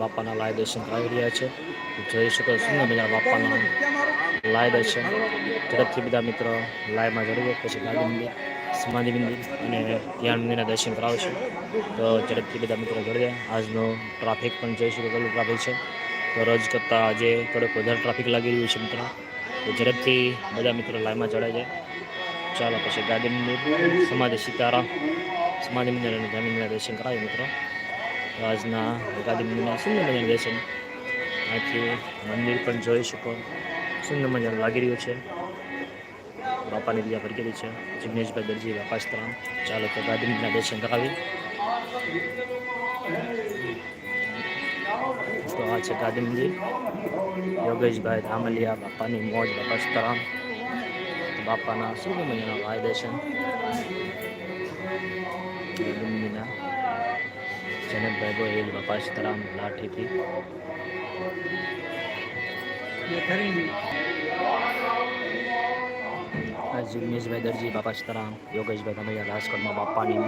બાપાના લાય દર્શન આવી રહ્યા છે. જોઈ શકો સુંદર મજાના બાપાના લાય દર્શન ઝડપથી બધા મિત્રો લાયમાં જરૂર પછી ગાંધી મંદિર, સમાધિ મંદિર અને ધ્યાન મંદિરના દર્શન કરાવશું તો ઝડપથી બધા મિત્રો જોડે આજનો ટ્રાફિક પણ જોઈ શકો કેટલું ટ્રાફિક છે. તો રોજ કરતાં આજે થોડોક વધારે ટ્રાફિક લાગી રહ્યું છે મિત્રો. તો ઝડપથી બધા મિત્રો લાઈનમાં જોડાઈ જાય. ચાલો પછી ગાંધી મંદિર, સમાધિ સીતારામ, સમાધિ મંદિર અને ધ્યાન મંદિરના દર્શન કરાવીએ મિત્રો. આજના મંદિરના સુંદર મજાનું દર્શન. આથી મંદિર પણ જોઈ શકો. સુંદર મજાનું લાગી રહ્યું છે. બાપાની બીજા ભરકેલી છે. જિગ્નેશભાઈ દરજી બાપાસ્તરામ ચાલો તો ગાંધી મંદિરના દર્શન કરાવી. તો આ છે ગાદી મંદિર. યોગેશભાઈ ધામલિયા, બાપાની મોજ બાપાસ્તરામ બાપાના સુંદર મજાના વાય દર્શન. જનકભાઈ ગોહિલ બાપા સીતારામ લાઠીથી જિગ્નેશભાઈ દરજી બાપા સીતારામ યોગેશભાઈ તમે રાજકોટમાં બાપાની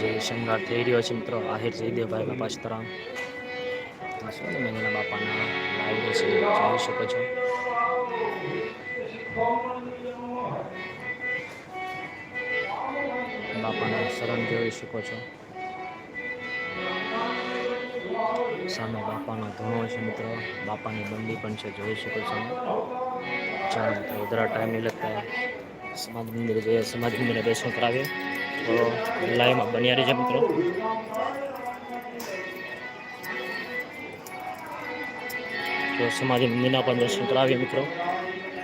જે શણગાર થઈ રહ્યો છે મિત્રો, આહિર જયદેવભાઈ બાપા સીતારામ આ સુંદર મજાના બાપાના લાઈવ છે, જોઈ શકો છો? બાપાના શરણ જોઈ શકો છો. સામે બાપાનો ધૂણો છે મિત્રો. બાપાની બંડી પણ છે, જોઈ શકો છો. ચાલો મિત્રો, વધારે ટાઈમ નહીં લગતા. સમાધિ મંદિરે જઈએ સમાધિ મંદિરે દર્શન કરાવીએ. તો લાઈવમાં બન્યા રહેજો મિત્રો. તો સમાધિ મંદિરના પણ દર્શન કરાવીએ મિત્રો.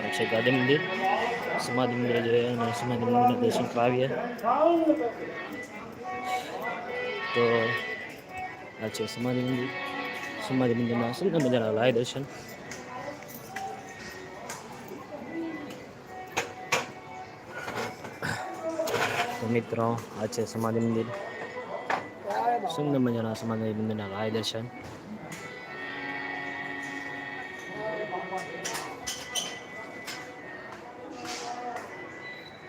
આ છે ગાંધી મંદિર. સમાધિ મંદિરે જઈએ અને સમાધિ મંદિરના દર્શન કરાવીએ. તો આ છે સમાધિ મંદિર સમાધિ મંદિરના સુંદર મજાના લાય દર્શન મિત્રો આ છે સમાધિ મંદિર સુંદર મજાના સમાધિ મંદિરના લાય દર્શન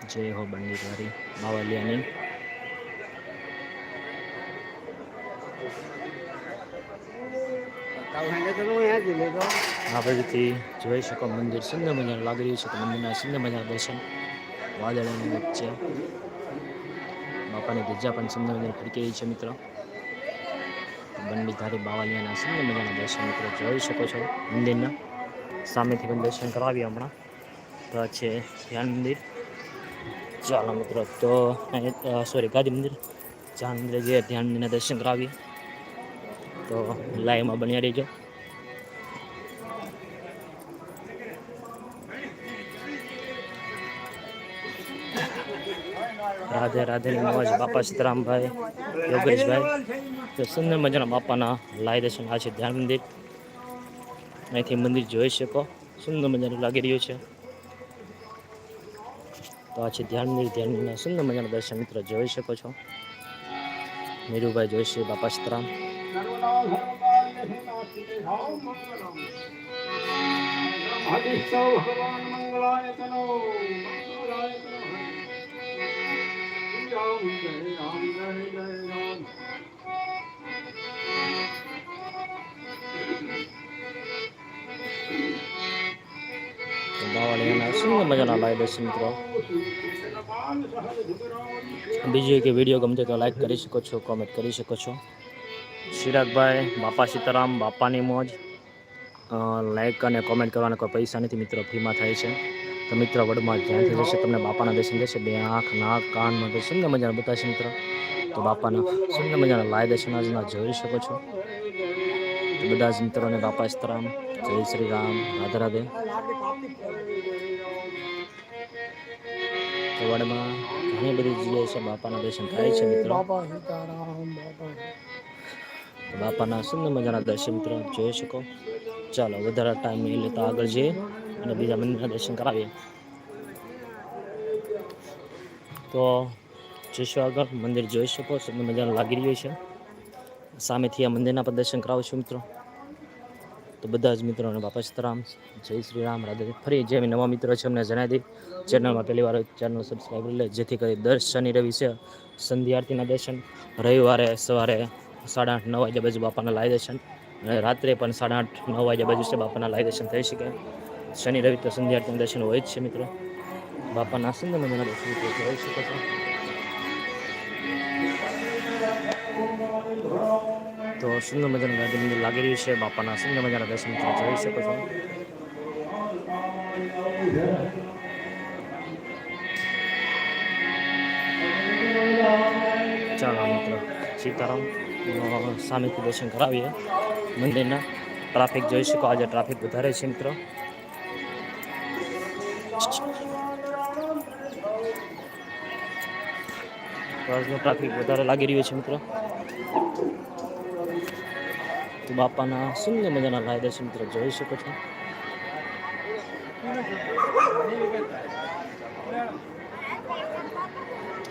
જય હો બંડીધારી બાવલિયાની આ બાજુથી જોઈ શકો મંદિર, સુંદર મજાનું લાગી રહ્યું છે મંદિરના સુંદર મજાના દર્શન. વાદળની વચ્ચે. બાપાની ધજા પણ સુંદર મજાની ફરકી રહી છે મિત્રો. બંડીધારી બાવાલિયાના સુંદર મજાના દર્શન મિત્રો જોઈ શકો છો મંદિરના. સામેથી પણ દર્શન કરાવીએ હમણાં. તો છે ધ્યાન મંદિર. ચાલો મિત્રો, તો સોરી ગાંધી મંદિર. ધ્યાન મંદિરે જઈએ ધ્યાન મંદિરના દર્શન કરાવીએ. તો લાઈવમાં બન્યા રહેજો. રાધે રાધેની મોજ, બાપા સીતારામભાઈ યોગેશભાઈ. તો સુંદર મજાના બાપાના લાય દર્શન આ છે ધ્યાન મંદિર. અહીંથી મંદિર જોઈ શકો. સુંદર મજાનું લાગી રહ્યું છે. તો આ છે ધ્યાન મંદિર, ધ્યાન મંદિરના સુંદર મજાના દર્શન મિત્રો જોઈ શકો છો. નીરુભાઈ જોઈશે બાપા સીતારામ આદિત્ય ભગવાન મંગળાય તનો મંગળાય તનો રામ જય રામ જય જય રામ બાવાળીના સુંદર મજાના લાય દર્શન મિત્રો બીજું એક વીડિયો ગમતો તો લાઈક કરી શકો છો કોમેન્ટ કરી શકો છો ચિરાગભાઈ બાપા સીતારામ, બાપાની મોજ. લાઈક અને કોમેન્ટ કરવાના કોઈ પૈસા નથી, મિત્રો. ફ્રીમાં થાય છે. તો મિત્રો, વડમાં ધ્યાનથી જશે, તમને બાપાના દર્શન થશે. બે આંખ, નાક કાન માટે સુંદર મજાના બતાવશે, મિત્રો. તો બાપાના સુંદર મજાના લાય દર્શન આજના જોઈ શકો છો. તો બધા જ મિત્રોને બાપા સીતારામ, જય શ્રી રામ. રાધે રાધે. વડમાં ઘણી બધી જગ્યાએ છે, બાપાના દર્શન થાય છે, મિત્રો. બાપાના સુંદર મજાના દર્શન મિત્રો જોઈ શકો. ચાલો, વધારે ટાઈમ નહીં લેતા આગળ જઈએ અને બીજા મંદિરના દર્શન કરાવીએ. તો જઈશું આગળ, મંદિર જોઈ શકો, સુંદર મજાનું લાગી રહ્યું છે. સામેથી આ મંદિરના પણ દર્શન કરાવું છું મિત્રો. તો બધા જ મિત્રોને બાપા સીતારામ, જય શ્રી રામ, રાધે ફરી જે નવા મિત્રો છે, અમને જણાવી દઈ ચેનલમાં પહેલી વાર ચેનલ સબસ્ક્રાઈબ કરી લે, જેથી કરી દર શનિ રવિ છે સંધ્યા આરતીના દર્શન. રવિવારે, સવારે સાડા આઠ, નવ વાગ્યા બાજુ બાપાના લાય દર્શન અને રાત્રે પણ સાડા આઠ, નવ વાગ્યા બાજુ છે બાપાના લાઈ દર્શન થઈ શકે. શનિ, રવિ તો સંધ્યાર્થના દર્શન હોય જ છે મિત્રો. બાપાના સુંદર મજાના દર્શન મિત્રો જોઈ શકો છો. તો સુંદર મજાનું ગાર્ડન મંદિર લાગી રહ્યું છે. બાપાના સુંદર મજાના દર્શન મિત્રો જોઈ શકો છો. ચાલો મિત્રો. સીતારામ સામેથી દર્શન કરાવીએ. મંદિરના ટ્રાફિક જોઈ શકો, આજે ટ્રાફિક વધારે છે મિત્રો. આજનો ટ્રાફિક વધારે લાગી રહ્યો છે મિત્રો. તો બાપાના સુંદર મજાના લાય દર્શન મિત્રો જોઈ શકો છો.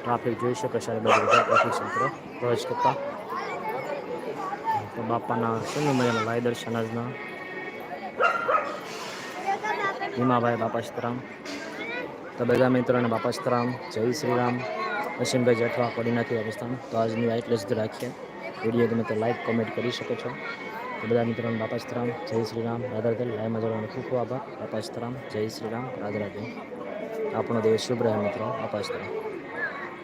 ટ્રાફિક જોઈ શકો બધા ટ્રાફિક પ્રવેશ કરતા. તો બાપાના શૂન્ય મજાના ભાઈ દર્શન આજના? ભીમાભાઈ બાપા સીતરામ. તો બધા મિત્રોને બાપા સીતરામ. જય શ્રી રામ. વસીમભાઈ જેઠવા કોડીનાથી અવસ્થાન તો આજની આ એટલે રાખીએ. વીડિયો તમે તો લાઈક કોમેન્ટ કરી શકો છો. તો બધા મિત્રોને બાપા સીતરામ. જય શ્રી રામ. રાધા રાધે. લાઈમાં જોડવાનો ખૂબ ખૂબ આભાર. બાપા સીતરામ. જય શ્રી રામ. રાધા રાધે. આપણો દિવસ શુભ રહે મિત્રો. બાપા સીતારામ